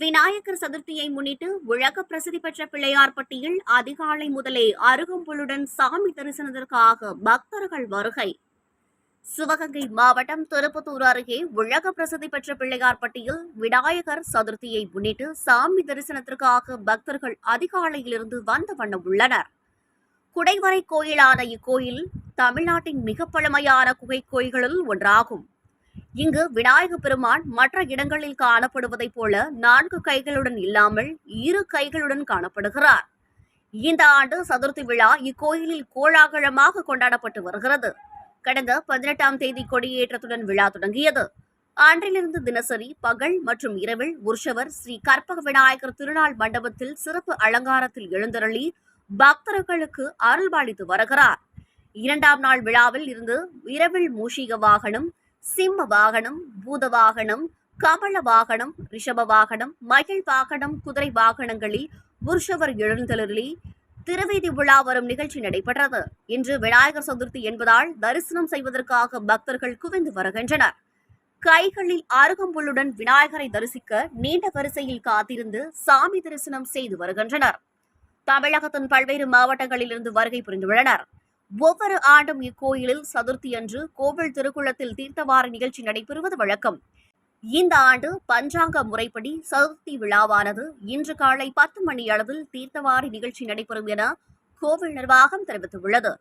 விநாயகர் சதுர்த்தியை முன்னிட்டு உலக பிரசித்தி பெற்ற பிள்ளையார்பட்டியில் அதிகாலை முதலே அருகம்புல்லுடன் சாமி தரிசனத்திற்காக பக்தர்கள் வருகை. சிவகங்கை மாவட்டம் திருப்பத்தூர் அருகே உலக பிரசித்தி பெற்ற பிள்ளையார்பட்டியில் விநாயகர் சதுர்த்தியை முன்னிட்டு சாமி தரிசனத்திற்காக பக்தர்கள் அதிகாலையிலிருந்து வந்த வண்ணம் உள்ளனர். குடைவரை கோயிலான இக்கோயில் தமிழ்நாட்டின் மிக பழமையான குகை கோயில்களில் ஒன்றாகும். இங்கு விநாயக பெருமான் மற்ற இடங்களில் காணப்படுவதைப் போல நான்கு கைகளுடன் இல்லாமல் இரு கைகளுடன் காணப்படுகிறார். இந்த ஆண்டு சதுர்த்தி விழா இக்கோயிலில் கோலாகலமாக கொண்டாடப்பட்டு வருகிறது. கடந்த பதினெட்டாம் தேதி கொடியேற்றத்துடன் விழா தொடங்கியது. அன்றிலிருந்து தினசரி பகல் மற்றும் இரவில் உற்சவர் ஸ்ரீ கற்பக விநாயகர் திருநாள் மண்டபத்தில் சிறப்பு அலங்காரத்தில் எழுந்தருளி பக்தர்களுக்கு அருள்பாலித்து வருகிறார். இரண்டாம் நாள் விழாவில் இருந்து இரவில் மூஷிக வாகனம் சிம்ம வாகனம் பூத வாகனம் கமல வாகனம் ரிஷப வாகனம் மகிழ் வாகனம் குதிரை வாகனங்களில் உற்சவர் எழுந்தருளி திருவீதி விழா வரும் நிகழ்ச்சி நடைபெற்றது. இன்று விநாயகர் சதுர்த்தி என்பதால் தரிசனம் செய்வதற்காக பக்தர்கள் குவிந்து வருகின்றனர். கைகளில் அருகம்புல்லுடன் விநாயகரை தரிசிக்க நீண்ட வரிசையில் காத்திருந்து சாமி தரிசனம் செய்து வருகின்றனர். தமிழகத்தின் பல்வேறு மாவட்டங்களிலிருந்து வருகை புரிந்துள்ளனர். ஒவ்வொரு ஆண்டும் இக்கோயிலில் சதுர்த்தி அன்று கோவில் திருக்குளத்தில் தீர்த்தவார நிகழ்ச்சி நடைபெறுவது வழக்கம். இந்த ஆண்டு பஞ்சாங்க முறைப்படி சதுர்த்தி விழாவானது இன்று காலை பத்து மணி அளவில் தீர்த்தவாரி நிகழ்ச்சி நடைபெறும் என கோவில் நிர்வாகம் தெரிவித்துள்ளது.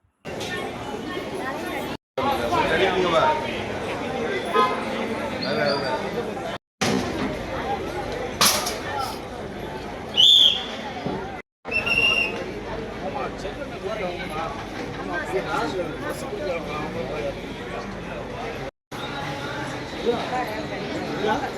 Yeah.